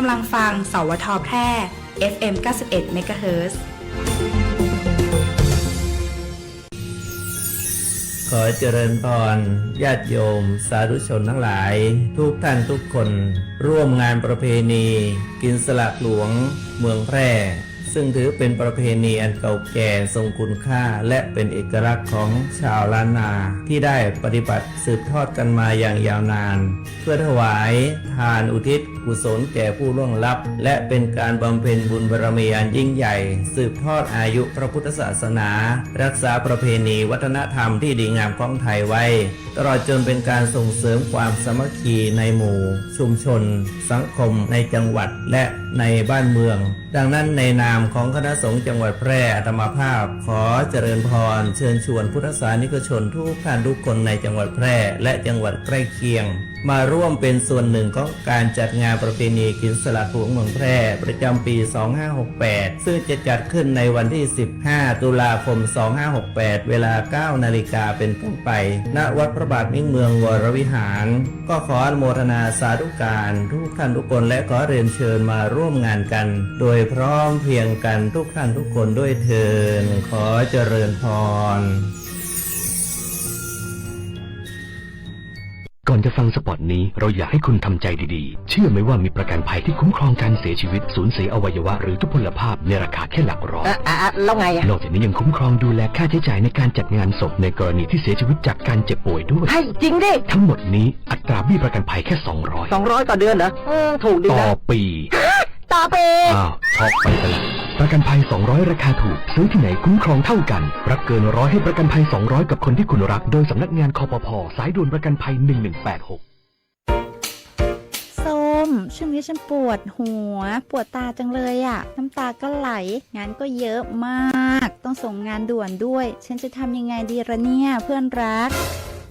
กำลังฟังสวทแพร่ FM 91 MHz ขอเจริญพรญาติโยม สาธุชนทั้งหลาย ทุกท่านทุกคน ร่วมงานประเพณี กินสลากหลวง เมืองแพร่ ซึ่งถือเป็นประเพณีอันเก่าแก่ทรงคุณค่า และเป็นเอกลักษณ์ของชาวล้านนา ที่ได้ปฏิบัติสืบทอดกันมาอย่างยาวนาน เพื่อถวาย ทานอุทิศ กุศลแก่ผู้ล่วงลับ และเป็นการบำเพ็ญบุญบารมีอันยิ่งใหญ่ สืบทอดอายุพระพุทธศาสนา รักษาประเพณีวัฒนธรรมที่ดีงามของไทยไว้ ตลอดจนเป็นการส่งเสริมความสมัคคีในหมู่ ชุมชน สังคมในจังหวัดและในบ้านเมือง ดังนั้นในนามของคณะสงฆ์จังหวัดแพร่อาตมาภาพ ขอเจริญพร เชิญชวนพุทธศาสนิกชนทุกท่านทุกคนในจังหวัดแพร่และจังหวัดใกล้เคียง มาร่วมเป็นส่วนหนึ่งของการจัดงานประเพณีกินสลัดหลวงเมืองแพร่ประจำปี 2568 ซึ่งจะจัดขึ้นในวันที่ 15 ตุลาคม 2568 เวลา 9 นาฬิกาเป็นต้นไป ณ วัดพระบาทมิ่งเมืองวรวิหาร ก็ขออนุโมทนาสาธุการทุกท่านทุกคนและขอเรียนเชิญมาร่วมงานกัน โดยพร้อมเพียงกันทุกท่านทุกคนด้วยเทินขอเจริญพร ก่อนจะฟังสปอตนี้เราอยากให้คุณทำใจดีๆ เชื่อไหมว่ามีประกันภัยที่คุ้มครองการเสียชีวิตสูญเสียอวัยวะหรือทุพพลภาพในราคาแค่หลักร้อย อะอะอะแล้วไงอะนอกจากนี้ยังคุ้มครองดูแลค่าใช้จ่ายในการจัดงานศพในกรณีที่เสียชีวิตจากการเจ็บป่วยด้วย ให้จริงดิทั้งหมดนี้อัตราเบี้ยประกันภัยแค่ 200 สองร้อยต่อเดือนเหรออืมถูกดีต่อนะปี ต่อไปอ้าวช็อกไปซะละประกันภัย 200 ราคาถูก ซื้อที่ไหนคุ้มครองเท่ากัน รับเกินร้อยให้ประกันภัย 200 กับคนที่คุณรัก โดยสำนักงานคอปพสายด่วนประกันภัย 1186 ส้มช่วงนี้ฉันปวดหัว ปวดตาจังเลยอะ่ะ น้ำตาก็ไหล งานก็เยอะมาก ต้องส่งงานด่วนด้วย ฉันจะทำยังไงดีละเนี่ยเพื่อนรัก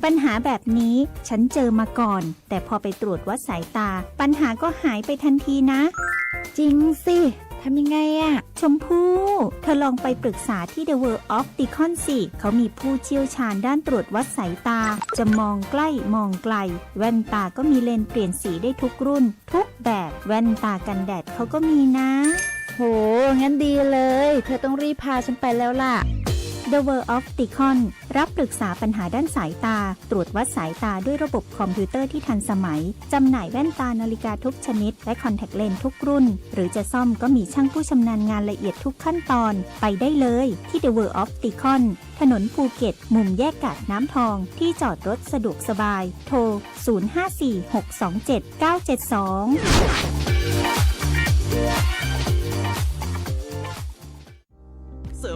ปัญหาแบบนี้ฉันเจอมาก่อน แต่พอไปตรวจวัดสายตา ปัญหาก็หายไปทันทีนะ จริงสิทำยังไงอะชมพู่เธอลองไปปรึกษาที่ The World of Decon สิเขามีผู้เชี่ยวชาญด้านตรวจวัดสายตา จะมองใกล้มองไกล แว่นตาก็มีเลนส์เปลี่ยนสีได้ทุกรุ่น ทุกแบบแว่นตากันแดดเขาก็มีนะ โห งั้นดีเลย เธอต้องรีบพาฉันไปแล้วล่ะ The World of Ticon รับปรึกษาปัญหาด้านสายตา ตรวจวัดสายตาด้วยระบบคอมพิวเตอร์ที่ทันสมัย จำหน่ายแว่นตานาฬิกาทุกชนิด และคอนแทคเลนส์ทุกรุ่น หรือจะซ่อมก็มีช่างผู้ชำนาญงานละเอียดทุกขั้นตอน ไปได้เลยที่ The World of Ticon ถนนภูเก็ต มุมแยกกาดน้ำทอง ที่จอดรถสะดวกสบาย โทร 054 627 972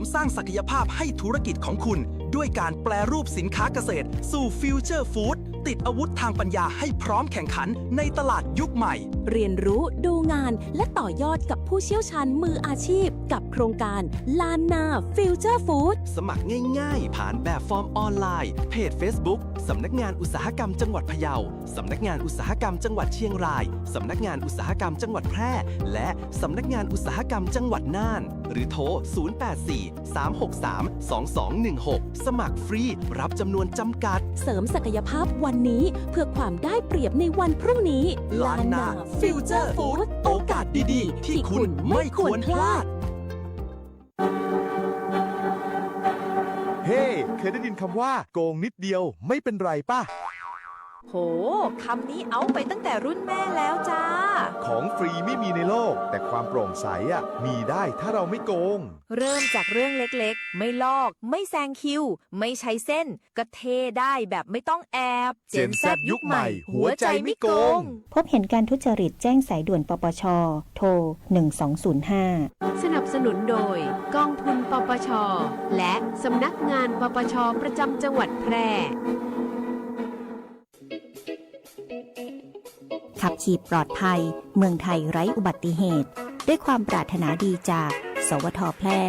มสร้างศักยภาพให้ธุรกิจของคุณ ด้วยการแปลรูปสินค้าเกษตร สู่ฟิวเจอร์ฟู้ด ติดอาวุธทางปัญญาให้พร้อมแข่งขันในตลาดยุคใหม่ เรียนรู้ดูงานและต่อยอดกับผู้เชี่ยวชาญมืออาชีพ กับโครงการลานนาฟิวเจอร์ฟู้ดสมัครง่ายๆ ผ่านแบบฟอร์มออนไลน์ เพจ Facebook สำนักงานอุตสาหกรรมจังหวัดพะเยา สำนักงานอุตสาหกรรมจังหวัดเชียงราย สำนักงานอุตสาหกรรมจังหวัดแพร่ และสำนักงานอุตสาหกรรมจังหวัดน่าน หรือโทร 084-363-2216 สมัครฟรี รับจำนวนจำกัด เสริมศักยภาพวันนี้เพื่อความได้เปรียบในวันพรุ่งนี้ลานนาฟิวเจอร์ฟู้ดโอกาสดีๆ ที่คุณไม่ควรพลาด เฮ้ เคยได้ยินคำว่าโกงนิดเดียวไม่เป็นไรป่ะ โห คำนี้เอาไปตั้งแต่รุ่นแม่แล้วจ้า ของฟรีไม่มีในโลก แต่ความโปร่งใสอะมีได้ถ้าเราไม่โกง เริ่มจากเรื่องเล็กๆ ไม่ลอก ไม่แซงคิว ไม่ใช้เส้น ก็เทได้แบบไม่ต้องแอบ Gen Z ยุคใหม่หัวใจไม่โกง พบเห็นการทุจริตแจ้งสายด่วนปปช โทร 1205 สนับสนุนโดย กองทุนปปช และสำนักงานปปชประจำจังหวัดแพร่ ขับขี่ปลอดภัย เมืองไทยไร้อุบัติเหตุ ด้วยความปรารถนาดีจาก สวทแพร่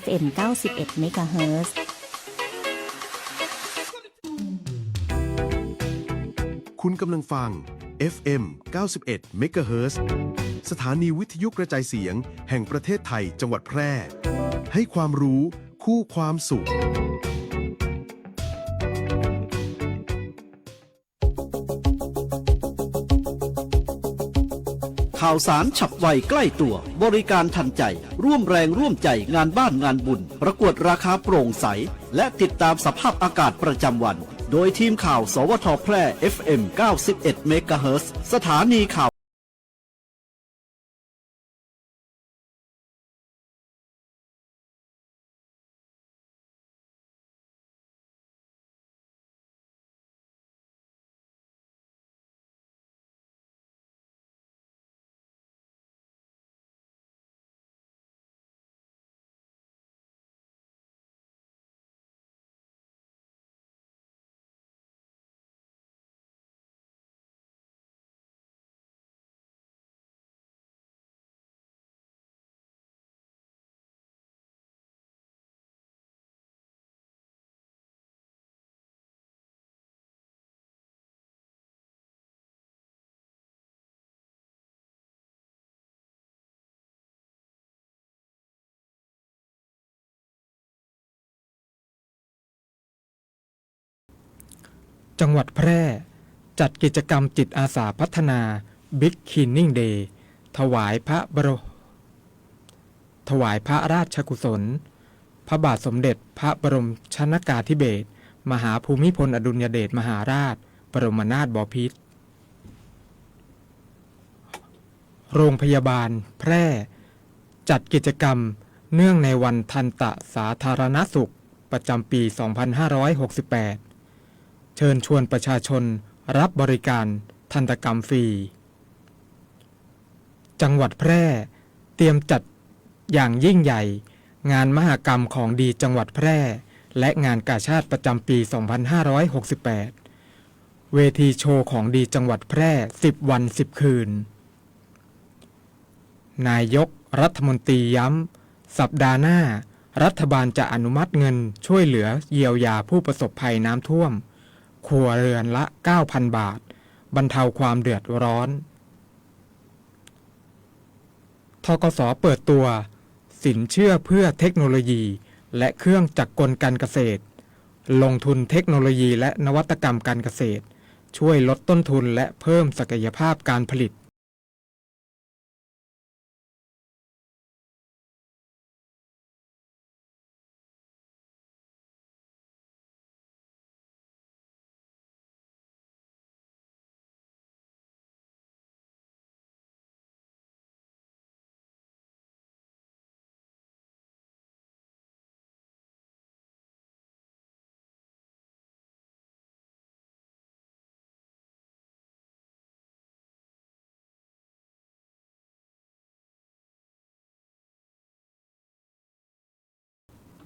FM 91 MHz คุณกำลังฟัง FM 91 MHz สถานีวิทยุกระจายเสียง แห่งประเทศไทยจังหวัดแพร่ ให้ความรู้คู่ความสุข ข่าวสารฉับไวใกล้ตัว บริการทันใจ ร่วมแรงร่วมใจงานบ้านงานบุญ ประกวดราคาโปร่งใส และติดตามสภาพอากาศประจำวัน โดยทีมข่าว สวทแพร่ FM 91เมกะเฮิรตซ์สถานีข่าว จังหวัดแพร่ จัดกิจกรรมจิตอาสาพัฒนา Big Cleaning Day ถวายพระบรมถวายพระราชกุศล พระบาทสมเด็จพระบรมชนากาธิเบศรมหาภูมิพลอดุลยเดชมหาราช บรมนาถบพิตรโรงพยาบาล แพร่ จัดกิจกรรม เนื่องในวันทันตะสาธารณสุข ประจำปี 2568 เชิญชวนประชาชนรับบริการทันตกรรมฟรี จังหวัดแพร่เตรียมจัดอย่างยิ่งใหญ่ งานมหกรรมของดีจังหวัดแพร่ และงานกาชาติประจำปี 2568 เวทีโชว์ของดีจังหวัดแพร่ 10 วัน 10 คืน นายกรัฐมนตรีย้ำ สัปดาห์หน้า รัฐบาลจะอนุมัติเงินช่วยเหลือเยียวยาผู้ประสบภัยน้ำท่วม ครัวเรือนละ 9,000 บาท บรรเทาความเดือดร้อน ทกสเปิดตัว สินเชื่อเพื่อเทคโนโลยี และเครื่องจักรกลการเกษตร ลงทุนเทคโนโลยีและนวัตกรรมการเกษตร ช่วยลดต้นทุนและเพิ่มศักยภาพการผลิต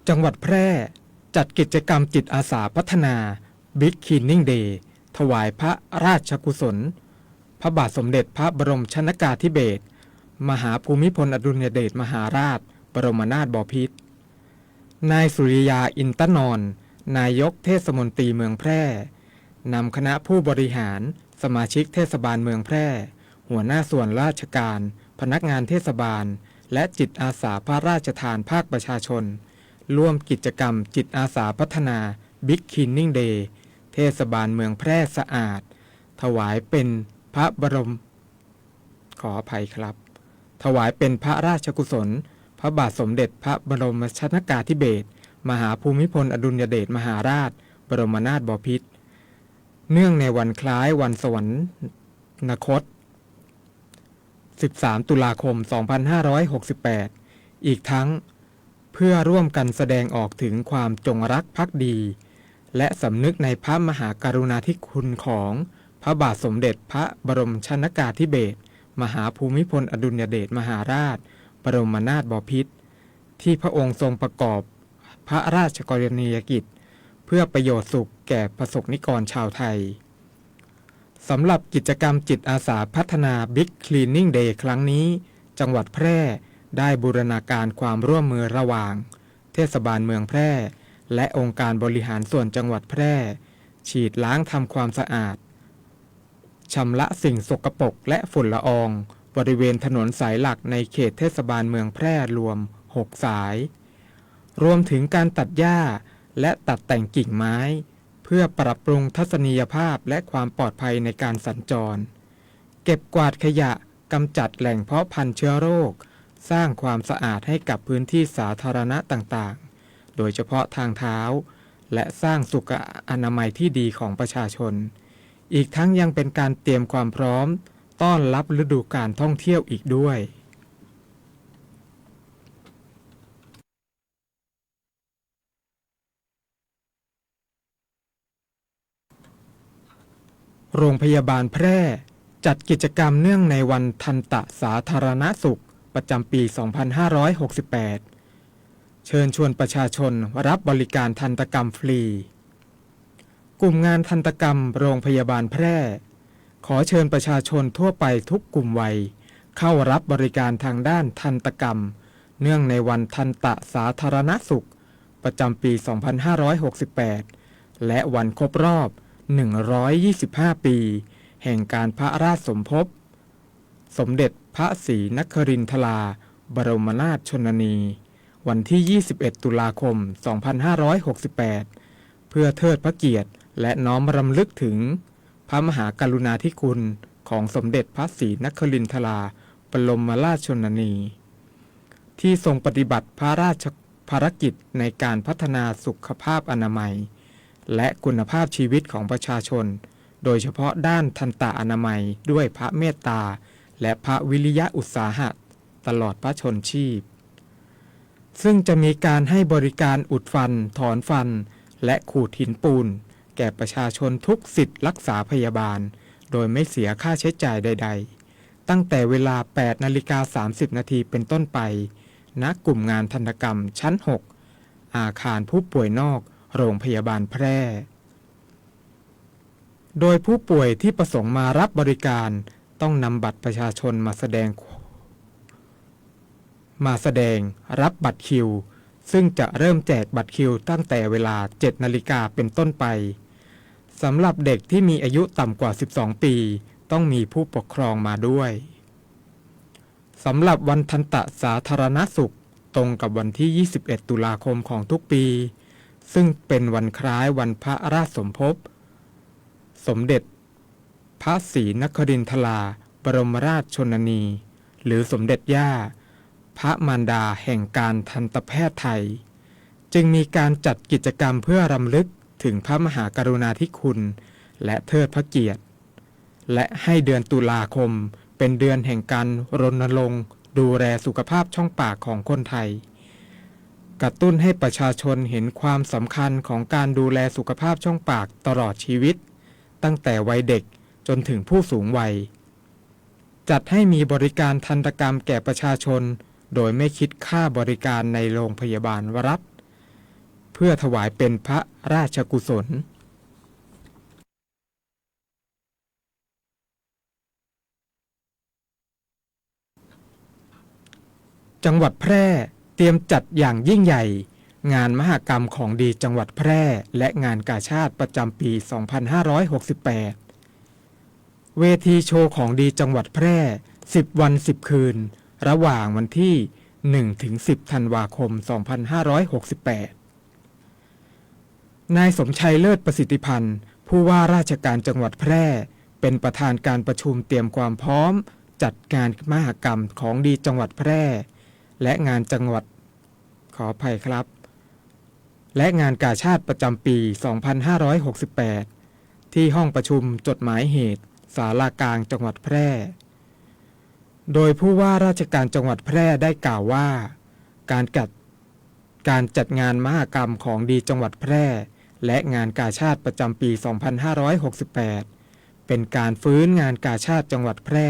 จังหวัดแพร่ จัดกิจกรรมจิตอาสาพัฒนา Big Cleaning Day ถวายพระราชกุศล พระบาทสมเด็จพระบรมชนากาธิเบศรมหาภูมิพลอดุลยเดชมหาราช บรมนาถบพิตรนายสุริยาอินตนอน นายกเทศมนตรีเมืองแพร่นำคณะผู้บริหาร สมาชิกเทศบาลเมืองแพร่ หัวหน้าส่วนราชการ พนักงานเทศบาล และจิตอาสาพระราชทานภาคประชาชน ร่วมกิจกรรมจิตอาสาพัฒนา Big Cleaning Day เทศบาลเมืองแพร่สะอาด ถวายเป็นพระบรม ขออภัยครับ ถวายเป็นพระราชกุศล พระบาทสมเด็จพระบรมชนากาธิเบศรมหาภูมิพลอดุลยเดชมหาราช บรมนาถบพิตรเนื่องในวันคล้ายวันสวรรคต 13 ตุลาคม 2568 อีกทั้ง เพื่อร่วมกันแสดงออกถึงความจงรักภักดี และสำนึกในพระมหากรุณาธิคุณของพระบาทสมเด็จพระบรมชนากาธิเบศรมหาภูมิพลอดุลยเดชมหาราช บรมนาถบพิตรที่พระองค์ทรงประกอบพระราชกรณียกิจ เพื่อประโยชน์สุขแก่ประสบนิกรชาวไทยสำหรับกิจกรรมจิตอาสาพัฒนา Big Cleaning Day ครั้งนี้ จังหวัดแพร่ ได้บูรณาการความร่วมมือระหว่าง เทศบาลเมืองแพร่ และองค์การบริหารส่วนจังหวัดแพร่ ฉีดล้างทำความสะอาดชำระสิ่งสกปรกและฝุ่นละออง บริเวณถนนสายหลักในเขตเทศบาลเมืองแพร่รวม 6 สาย รวมถึงการตัดหญ้าและตัดแต่งกิ่งไม้ เพื่อปรับปรุงทัศนียภาพและความปลอดภัยในการสัญจร เก็บกวาดขยะกำจัดแหล่งเพาะพันธุ์เชื้อโรค สร้างความสะอาดให้กับพื้นที่สาธารณะต่างๆ โดยเฉพาะทางเท้า และสร้างสุขอนามัยที่ดีของประชาชน อีกทั้งยังเป็นการเตรียมความพร้อม ต้อนรับฤดูการท่องเที่ยวอีกด้วยโรงพยาบาลแพร่ จัดกิจกรรมเนื่องในวันทันตะสาธารณสุข ประจำปี 2568 เชิญชวนประชาชนรับบริการทันตกรรมฟรี กลุ่มงานทันตกรรมโรงพยาบาลแพร่ ขอเชิญประชาชนทั่วไปทุกกลุ่มวัย เข้ารับบริการทางด้านทันตกรรม เนื่องในวันทันตะสาธารณสุข ประจำปี 2568 และวันครบรอบ 125 ปี แห่งการพระราชสมภพ สมเด็จพระศรีนครินทรา บรมนาถชนนี วันที่ 21 ตุลาคม 2568 เพื่อเทิดพระเกียรติและน้อมรำลึกถึง พระมหากรุณาธิคุณของสมเด็จพระศรีนครินทรา บรมราชชนนี ที่ทรงปฏิบัติพระราชภารกิจในการพัฒนาสุขภาพอนามัย และคุณภาพชีวิตของประชาชน โดยเฉพาะด้านทันตะอนามัยด้วยพระเมตตา และพระวิริยะอุตสาหะตลอดพระชนชีพ ซึ่งจะมีการให้บริการอุดฟัน ถอนฟัน และขูดหินปูน แก่ประชาชนทุกสิทธิ์รักษาพยาบาล โดยไม่เสียค่าใช้จ่ายใด ๆ ตั้งแต่เวลา 8นาฬิกา30 นาทีเป็นต้นไปณกลุ่มงานทันกรรมชั้น 6 อาคารผู้ป่วยนอกโรงพยาบาลแพร่ โดยผู้ป่วยที่ประสงค์มารับบริการ ต้องนำบัตรประชาชนมาแสดง มาแสดงรับบัตรคิว ซึ่งจะเริ่มแจกบัตรคิวตั้งแต่เวลา 7 นาฬิกาเป็นต้นไปสำหรับเด็กที่มีอายุต่ำกว่า 12 ปี ต้องมีผู้ปกครองมาด้วยสำหรับวันทันตะสาธารณสุข ตรงกับวันที่ 21 ตุลาคมของทุกปี ซึ่งเป็นวันคล้ายวันพระราชสมภพ สมเด็จ พระศรีนครินทราบรมราชชนนี หรือสมเด็จย่า พระมารดาแห่งการทันตแพทย์ไทย จึงมีการจัดกิจกรรมเพื่อรำลึกถึงพระมหากรุณาธิคุณ และเทิดพระเกียรติ และให้เดือนตุลาคมเป็นเดือนแห่งการรณรงค์ดูแลสุขภาพช่องปากของคนไทย กระตุ้นให้ประชาชนเห็นความสำคัญของการดูแลสุขภาพช่องปากตลอดชีวิต ตั้งแต่วัยเด็ก จนถึงผู้สูงวัย จัดให้มีบริการทันตกรรมแก่ประชาชน โดยไม่คิดค่าบริการในโรงพยาบาลวรัฐเพื่อถวายเป็นพระราชกุศลจังหวัดแพร่เตรียมจัดอย่างยิ่งใหญ่ งานมหกรรมของดีจังหวัดแพร่ และงานกาชาติประจำปี 2568 เวทีโชว์ของดีจังหวัดแพร่ 10 วัน 10 คืน ระหว่างวันที่ 1 ถึง 10 ธันวาคม 2568 นายสมชัยเลิศประสิทธิพันธ์ ผู้ว่าราชการจังหวัดแพร่ เป็นประธานการประชุมเตรียมความพร้อม จัดงานมหกรรมของดีจังหวัดแพร่ และงานจังหวัด ขออภัยครับ และงานกาชาติประจำปี 2568 ที่ห้องประชุมจดหมายเหตุ สารากลางจังหวัดแพร่ โดยผู้ว่าราชการจังหวัดแพร่ได้กล่าวว่า การจัดการจัดงานมหกรรมของดีจังหวัดแพร่ และงานกาชาติประจำปี 2568 เป็นการฟื้นงานกาชาติจังหวัดแพร่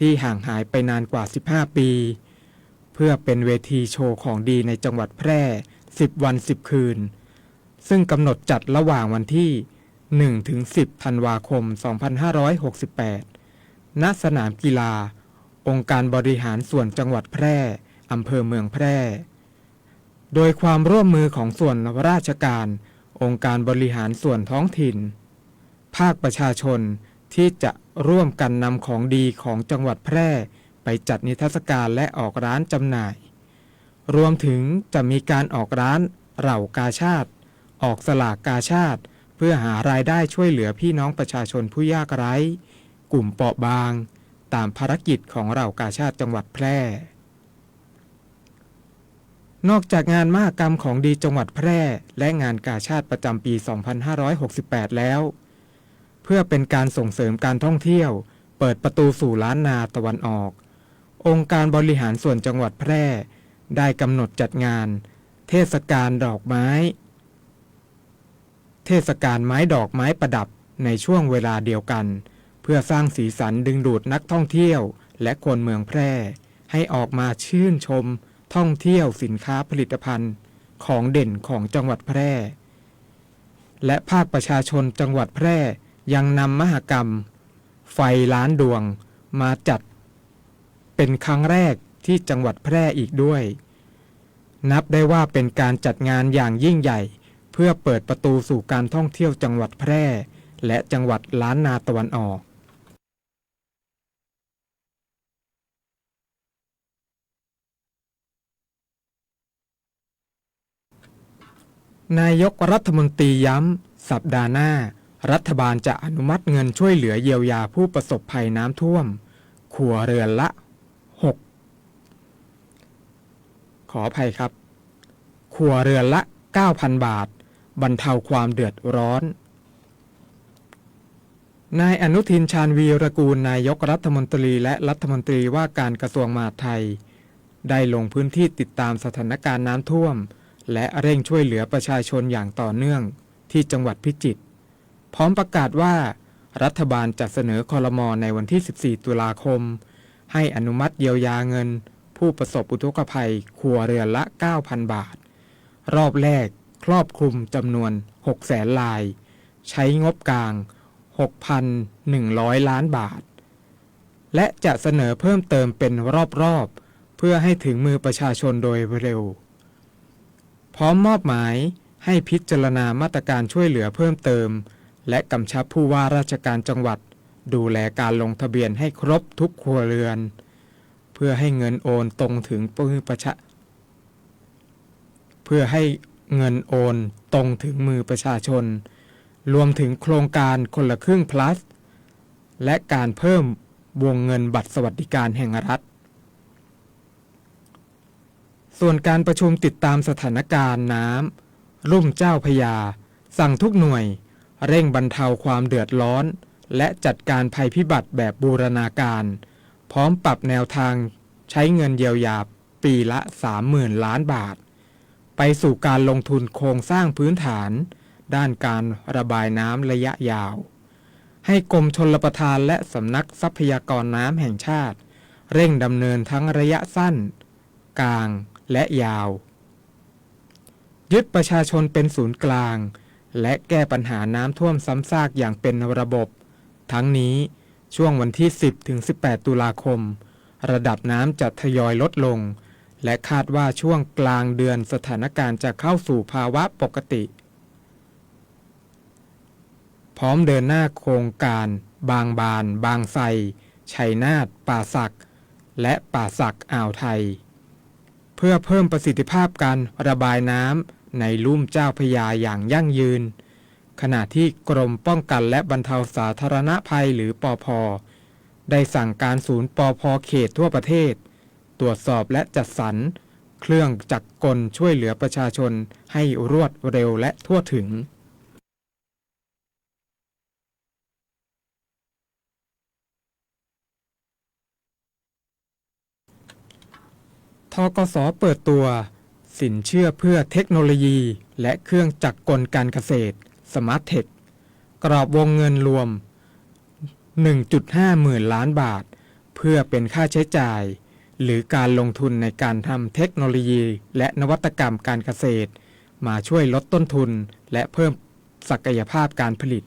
ที่ห่างหายไปนานกว่า 15 ปี เพื่อเป็นเวทีโชว์ของดีในจังหวัดแพร่ 10 วัน 10 คืน ซึ่งกำหนดจัดระหว่างวันที่ 1ถึง10ธันวาคม 2568 ณ สนามกีฬา องค์การบริหารส่วนจังหวัดแพร่ อำเภอเมืองแพร่ โดยความร่วมมือของส่วนราชการ องค์การบริหารส่วนท้องถิ่น ภาคประชาชนที่จะร่วมกันนำของดีของจังหวัดแพร่ ไปจัดนิทรรศการและออกร้านจำหน่าย รวมถึงจะมีการออกร้านเหล่ากาชาติ ออกสลากกาชาติ เพื่อหารายได้ช่วยเหลือพี่น้องประชาชนผู้ยากไร้ กลุ่มเปราะบาง ตามภารกิจของเรากาชาติจังหวัดแพร่ นอกจากงานมหกรรมของดีจังหวัดแพร่ และงานกาชาติประจำปี 2568 แล้ว เพื่อเป็นการส่งเสริมการท่องเที่ยว เปิดประตูสู่ล้านนาตะวันออก องค์การบริหารส่วนจังหวัดแพร่ ได้กำหนดจัดงาน เทศกาลดอกไม้ เทศกาลไม้ดอกไม้ประดับในช่วงเวลาเดียวกัน เพื่อสร้างสีสันดึงดูดนักท่องเที่ยว และคนเมืองแพร่ ให้ออกมาชื่นชม ท่องเที่ยวสินค้าผลิตภัณฑ์ ของเด่นของจังหวัดแพร่ และภาคประชาชนจังหวัดแพร่ยังนำมหกรรม ไฟล้านดวงมาจัด เป็นครั้งแรกที่จังหวัดแพร่อีกด้วย นับได้ว่าเป็นการจัดงานอย่างยิ่งใหญ่ เพื่อเปิดประตูสู่การท่องเที่ยวจังหวัดแพร่ และจังหวัดล้านนาตะวันออก นายกรัฐมนตรีย้ำ สัปดาห์หน้า รัฐบาลจะอนุมัติเงินช่วยเหลือเยียวยาผู้ประสบภัยน้ำท่วมครัวเรือนละ 6 ขออภัยครับครัวเรือนละ 9,000 บาท บรรเทาความเดือดร้อน นายอนุทินชาญวีรกูลนายกรัฐมนตรีและรัฐมนตรีว่าการกระทรวงมหาดไทย ได้ลงพื้นที่ติดตามสถานการณ์น้ำท่วม และเร่งช่วยเหลือประชาชนอย่างต่อเนื่องที่จังหวัดพิจิตรพร้อมประกาศว่า รัฐบาลจะเสนอคอรมอในวันที่ 14 ตุลาคม ให้อนุมัติเยียวยาเงิน ผู้ประสบอุทกภัยครัวเรือนละ 9,000 บาท รอบแรก ครอบคลุมจำนวน 6 แสนลาย ใช้งบกลาง 6,100 ล้านบาท และจะเสนอเพิ่มเติมเป็นรอบๆ เพื่อให้ถึงมือประชาชนโดยเร็ว พร้อมมอบหมายให้พิจารณามาตรการช่วยเหลือเพิ่มเติม และกำชับผู้ว่าราชการจังหวัด ดูแลการลงทะเบียนให้ครบทุกครัวเรือน เพื่อให้เงินโอนตรงถึงมือประชาเพื่อให้ เงินโอนตรงถึงมือประชาชน รวมถึงโครงการคนละครึ่ง plus และการเพิ่มวงเงินบัตรสวัสดิการแห่งรัฐ ส่วนการประชุมติดตามสถานการณ์น้ำรุ่มเจ้าพยา สั่งทุกหน่วย เร่งบรรเทาความเดือดร้อน และจัดการภัยพิบัติแบบบูรณาการ พร้อมปรับแนวทางใช้เงินเยียวยาปีละ 30,000 ล้านบาท ไปสู่การลงทุนโครงสร้างพื้นฐาน ด้านการระบายน้ำระยะยาว ให้กรมชลประทานและสำนักทรัพยากรน้ำแห่งชาติ เร่งดำเนินทั้งระยะสั้น กลางและยาว ยึดประชาชนเป็นศูนย์กลาง และแก้ปัญหาน้ำท่วมซ้ำซากอย่างเป็นระบบ ทั้งนี้ช่วงวันที่ 10ถึง18 ตุลาคม ระดับน้ำจะทยอยลดลง และคาดว่าช่วงกลางเดือนสถานการณ์จะเข้าสู่ภาวะปกติ พร้อมเดินหน้าโครงการ บางบาน บางไทรชัยนาทป่าสัก และป่าสักอ่าวไทย เพื่อเพิ่มประสิทธิภาพการระบายน้ำในลุ่มเจ้าพยาอย่างยั่งยืน ขณะที่กรมป้องกันและบรรเทาสาธารณภัยหรือปอพได้สั่งการศูนย์ปอพเขตทั่วประเทศ ตรวจสอบและจัดสรร เครื่องจักรกลช่วยเหลือประชาชนให้รวดเร็วและทั่วถึง ทกสเปิดตัว สินเชื่อเพื่อเทคโนโลยี และเครื่องจักรกลการเกษตรสมาร์ทเทคกรอบวงเงินรวม 1.5 หมื่นล้านบาท เพื่อเป็นค่าใช้จ่าย หรือการลงทุนในการทำเทคโนโลยี และนวัตกรรมการเกษตร มาช่วยลดต้นทุน และเพิ่มศักยภาพการผลิต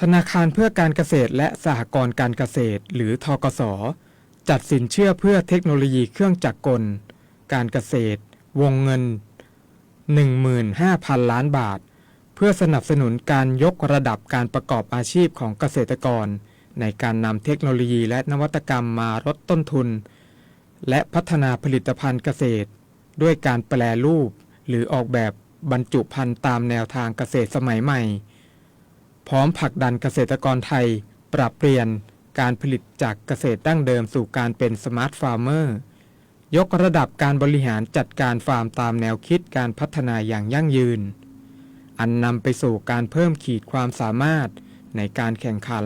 ธนาคารเพื่อการเกษตรและสหกรณ์การเกษตร หรือทกส จัดสินเชื่อเพื่อเทคโนโลยีเครื่องจักรกล การเกษตร วงเงิน 15,000 ล้านบาท เพื่อสนับสนุนการยกระดับการประกอบอาชีพของเกษตรกร ในการนำเทคโนโลยีและนวัตกรรมมาลดต้นทุน และพัฒนาผลิตภัณฑ์เกษตร ด้วยการแปลรูป หรือออกแบบบรรจุภัณฑ์ตามแนวทางเกษตรสมัยใหม่ พร้อมผลักดันเกษตรกรไทย ปรับเปลี่ยนการผลิตจากเกษตรดั้งเดิมสู่การเป็นสมาร์ทฟาร์มเมอร์ยกระดับการบริหารจัดการฟาร์มตามแนวคิดการพัฒนาอย่างยั่งยืน อันนำไปสู่การเพิ่มขีดความสามารถในการแข่งขัน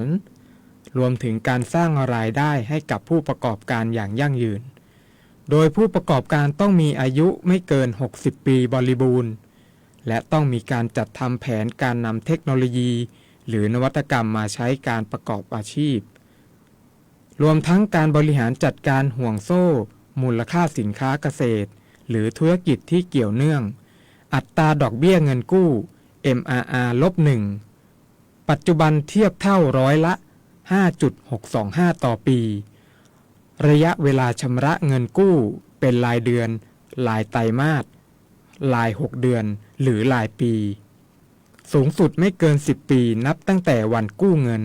รวมถึงการสร้างรายได้ให้กับผู้ประกอบการอย่างยั่งยืน โดยผู้ประกอบการต้องมีอายุไม่เกิน 60 ปีบริบูรณ์ และต้องมีการจัดทำแผนการนำเทคโนโลยี หรือนวัตกรรมมาใช้การประกอบอาชีพ รวมทั้งการบริหารจัดการห่วงโซ่ มูลค่าสินค้าเกษตร หรือธุรกิจที่เกี่ยวเนื่อง อัตราดอกเบี้ยเงินกู้ MRR ลบหนึ่งปัจจุบันเทียบเท่าร้อยละ 5.625 ต่อปี ระยะเวลาชำระเงินกู้เป็นรายเดือน รายไตรมาสราย 6 เดือน หรือรายปี สูงสุดไม่เกิน 10 ปีนับตั้งแต่วันกู้เงิน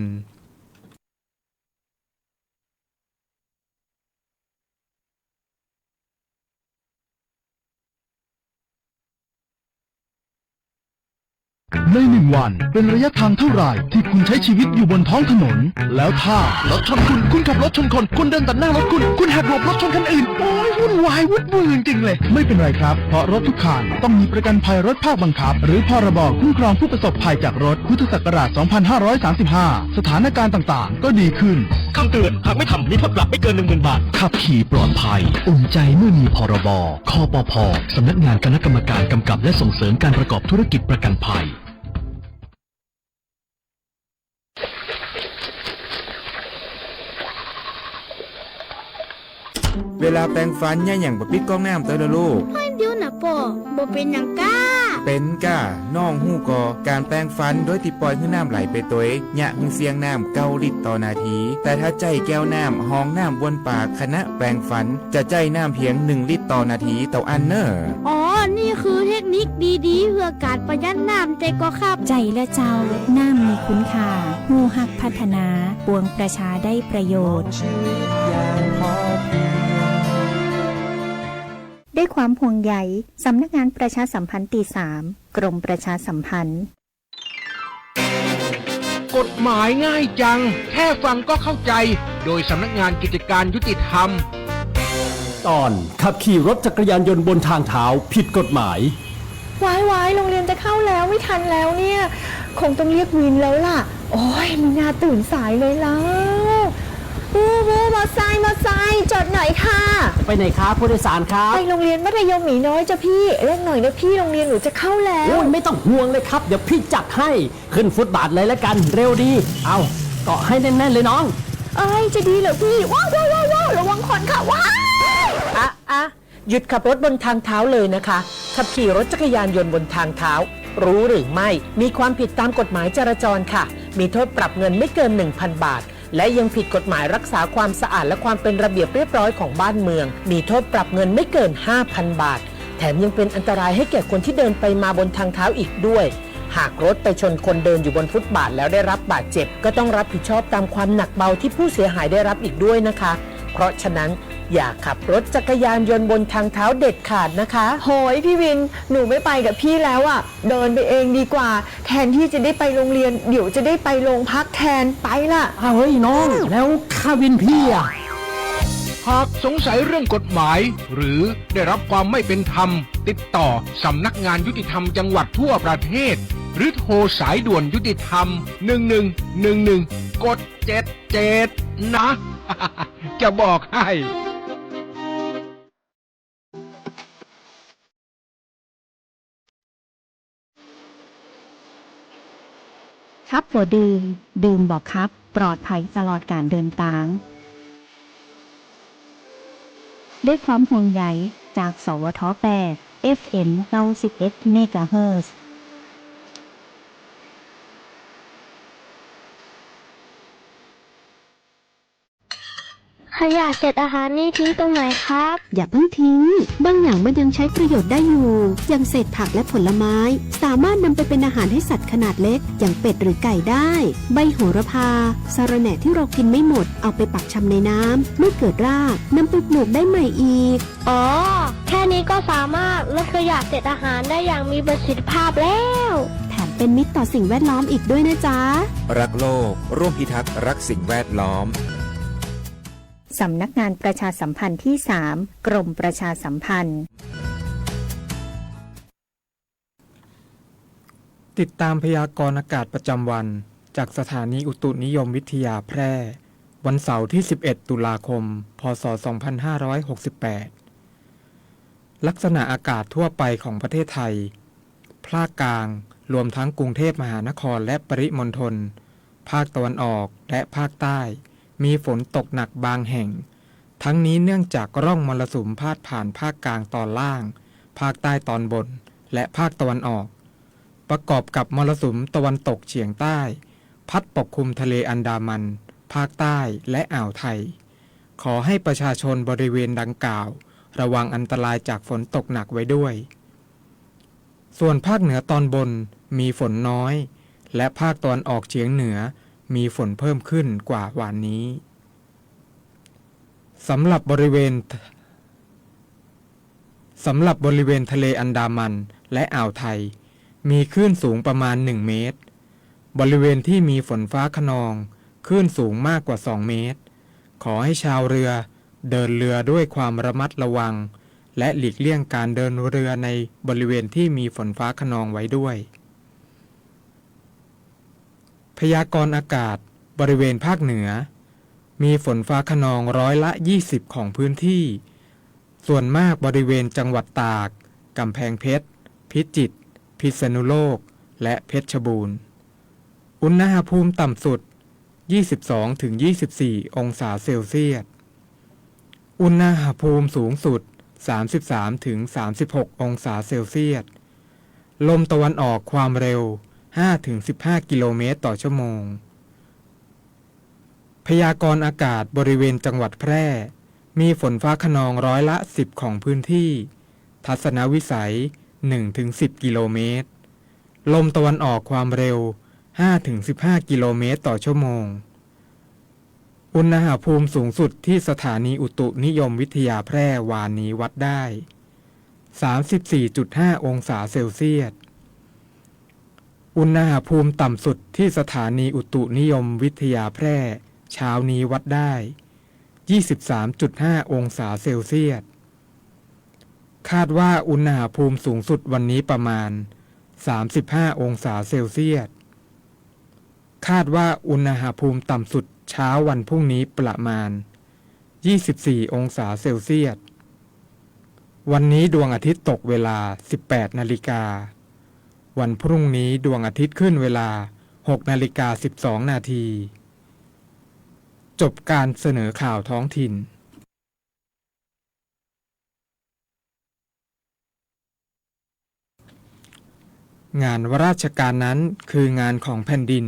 ในหนึ่งวันเป็นระยะทางเท่าไหร่ที่คุณใช้ชีวิตอยู่บนท้องถนน แล้วถ้ารถชนคุณคุณขับรถชนคนคุณเดินตัดหน้ารถคุณ คุณหักหลบรถชนคันอื่น โอ้ยวุ่นวายวุ่นวายจริงๆเลย ไม่เป็นไรครับ เพราะรถทุกคันต้องมีประกันภัยรถภาคบังคับ หรือพรบคุ้มครองผู้ประสบภัยจากรถพุทธศักราช 2535 สถานการณ์ต่างๆ ก็ดีขึ้นคำเตือนหากไม่ทำมีโทษปรับไม่เกิน 1 0,000 บาท ขับขี่ปลอดภัย อุ่นใจเมื่อมีพรบคอปพสำนักงานคณะกรรมการกำกับและส่งเสริมการประกอบธุรกิจประกันภัย เวลาแปรงฟันอย่าอย่างบปิดกล้องน้ำเตอละลูกให้บิวนะป่อบ่เป็นหยังก้า เป็นก้าน้องหู้กอการแปรงฟันโดยที่ปล่อยให้น้ำไหลไปตัวเองยะหึงเสียงน้ำเก้าลิตรต่อนาที แต่ถ้าใจแก้วน้ำห้องน้ำวนปากคณะแปรงฟัน จะใจน้ำเพียง 1 ลิตรต่อนาทีต่ออันเนอร์อ๋อ นี่คือเทคนิคดีๆ เพื่อการประหยัดน้ำแต่ก็ครับ ใจและเจ้าน้ำมีคุณค่าหูหักพัฒนา ปวงประชาได้ประโยชน์ ด้วยความห่วงใยสำนักงานประชาสัมพันธ์ตีสามกรมประชาสัมพันธ์ กฎหมายง่ายจัง แค่ฟังก็เข้าใจ โดยสำนักงานกิจการยุติธรรม ตอนขับขี่รถจักรยานยนต์บนทางเท้าผิดกฎหมายวายวายโรงเรียนจะเข้าแล้วไม่ทันแล้วเนี่ย คงต้องเรียกวินแล้วล่ะ โอ้ยมีนาตื่นสายเลยแล้ว บูบูมอไซค์มอไซค์จอดหน่อยค่ะ ไปไหนครับผู้โดยสารครับ ไปโรงเรียนมัธยมหมีน้อยจ้ะพี่เร่งหน่อยนะพี่โรงเรียนหนูจะเข้าแล้ว โอ้ยไม่ต้องห่วงเลยครับ เดี๋ยวพี่จัดให้ขึ้นฟุตบาทเลยแล้วกันเร็วดี เอาเกาะให้แน่นๆเลยน้อง เอ้ยจะดีเหรอพี่ว้าวว้าวว้าวว้าวระวังคนค่ะว้าวอะอะหยุดขับรถบนทางเท้าเลยนะคะ ขับขี่รถจักรยานยนต์บนทางเท้า รู้หรือไม่ มีความผิดตามกฎหมายจราจรค่ะ มีโทษปรับเงินไม่เกิน 1,000 บาท และยังผิดกฎหมายรักษาความสะอาดและความเป็นระเบียบเรียบร้อยของบ้านเมือง มีโทษปรับเงินไม่เกิน 5,000 บาท แถมยังเป็นอันตรายให้แก่คนที่เดินไปมาบนทางเท้าอีกด้วย หากรถไปชนคนเดินอยู่บนฟุตบาทแล้วได้รับบาดเจ็บ ก็ต้องรับผิดชอบตามความหนักเบาที่ผู้เสียหายได้รับอีกด้วยนะคะ เพราะฉะนั้น อย่าขับรถจักรยานยนต์บนทางเท้าเด็ดขาดนะคะ โหยพี่วิน หนูไม่ไปกับพี่แล้วอะ่ะ เดินไปเองดีกว่า แทนที่จะได้ไปโรงเรียน เดี๋ยวจะได้ไปโรงพักแทนไปล่ะเฮ้ยน้อง แล้วค่าวินพี่อะหากสงสัยเรื่องกฎหมาย หรือได้รับความไม่เป็นธรรม ติดต่อสำนักงานยุติธรรมจังหวัดทั่วประเทศ หรือโทรสายด่วนยุติธรรม 1111กด77นะ จะบอกให้ ครับบ่ดื่ม ดื่มบอกครับ ปลอดภัยตลอดการเดินทางด้วยความห่วงใยจาก สวท 8 FM 91 MHz มกะเฮิรตซ์ ขยะเศษอาหารนี่ทิ้งตรงไหนครับ อย่าเพิ่งทิ้ง บางอย่างมันยังใช้ประโยชน์ได้อยู่ อย่างเศษผักและผลไม้ สามารถนำไปเป็นอาหารให้สัตว์ขนาดเล็ก อย่างเป็ดหรือไก่ได้ ใบโหระพา สาระแหน่ที่เรากินไม่หมด เอาไปปักชำในน้ำเมื่อเกิดรากนำไปปลูกได้ใหม่อีก อ๋อ แค่นี้ก็สามารถลดขยะเศษอาหารได้อย่างมีประสิทธิภาพแล้วแถมเป็นมิตรต่อสิ่งแวดล้อมอีกด้วยนะจ๊ะ รักโลก ร่วมพิทักษ์รักสิ่งแวดล้อม สำนักงานประชาสัมพันธ์ที่ 3 กรมประชาสัมพันธ์ ติดตามพยากรณ์อากาศประจำวัน จากสถานีอุตุนิยมวิทยาแพร่ วันเสาร์ที่ 11 ตุลาคม พศ 2568 ลักษณะอากาศทั่วไปของประเทศไทย ภาคกลาง รวมทั้งกรุงเทพมหานครและปริมณฑลภาคตะวันออกและภาคใต้ มีฝนตกหนักบางแห่ง ทั้งนี้เนื่องจากร่องมรสุมพาดผ่านภาคกลางตอนล่าง ภาคใต้ตอนบน และภาคตะวันออก ประกอบกับมรสุมตะวันตกเฉียงใต้ พัดปกคลุมทะเลอันดามัน ภาคใต้และอ่าวไทย ขอให้ประชาชนบริเวณดังกล่าว ระวังอันตรายจากฝนตกหนักไว้ด้วย ส่วนภาคเหนือตอนบนมีฝนน้อย และภาคตะวันออกเฉียงเหนือ มีฝนเพิ่มขึ้นกว่าวันนี้สำหรับบริเวณสำหรับบริเวณทะเลอันดามันและอ่าวไทย มีคลื่นสูงประมาณ 1 เมตร บริเวณที่มีฝนฟ้าขนองคลื่นสูงมากกว่า 2 เมตร ขอให้ชาวเรือเดินเรือด้วยความระมัดระวัง และหลีกเลี่ยงการเดินเรือในบริเวณที่มีฝนฟ้าขนองไว้ด้วย พยากรณ์อากาศบริเวณภาคเหนือ มีฝนฟ้าขนองร้อยละ 20 ของพื้นที่ ส่วนมากบริเวณจังหวัดตาก กำแพงเพชร พิจิตร พิษณุโลก และเพชรบูรณ์ อุณหภูมิต่ำสุด 22-24 องศาเซลเซียส อุณหภูมิสูงสุด 33-36 องศาเซลเซียส ลมตะวันออกความเร็ว 5-15 กิโลเมตรต่อชั่วโมง พยากรณ์อากาศบริเวณจังหวัดแพร่ มีฝนฟ้าขนองร้อยละ 10 ของพื้นที่ ทัศนวิสัย 1-10 กิโลเมตร ลมตะวันออกความเร็ว 5-15 กิโลเมตรต่อชั่วโมง อุณหภูมิสูงสุดที่สถานีอุตุนิยมวิทยาแพร่วานนี้วัดได้ 34.5 องศาเซลเซียส อุณหภูมิต่ำสุดที่สถานีอุตุนิยมวิทยาแพร่ เช้านี้วัดได้ 23.5 องศาเซลเซียส คาดว่าอุณหภูมิสูงสุดวันนี้ประมาณ 35 องศาเซลเซียส คาดว่าอุณหภูมิต่ำสุดเช้าวันพรุ่งนี้ประมาณ 24 องศาเซลเซียส วันนี้ดวงอาทิตย์ตกเวลา 18 นาฬิกา วันพรุ่งนี้ดวงอาทิตย์ขึ้นเวลา 6 นาฬิกา 12 นาที จบการเสนอข่าวท้องถิ่นงานวราชการนั้นคืองานของแผ่นดิน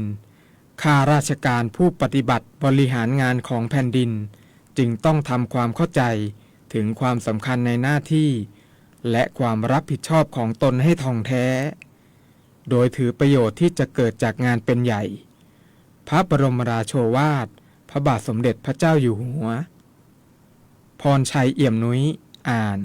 ข้าราชการผู้ปฏิบัติบริหารงานของแผ่นดิน จึงต้องทำความเข้าใจถึงความสำคัญในหน้าที่ และความรับผิดชอบของตนให้ท่องแท้ โดยถือประโยชน์ที่จะเกิดจากงานเป็นใหญ่ พระบรมราโชวาท พระบาทสมเด็จพระเจ้าอยู่หัว พรชัยเอี่ยมนุ้ย อ่าน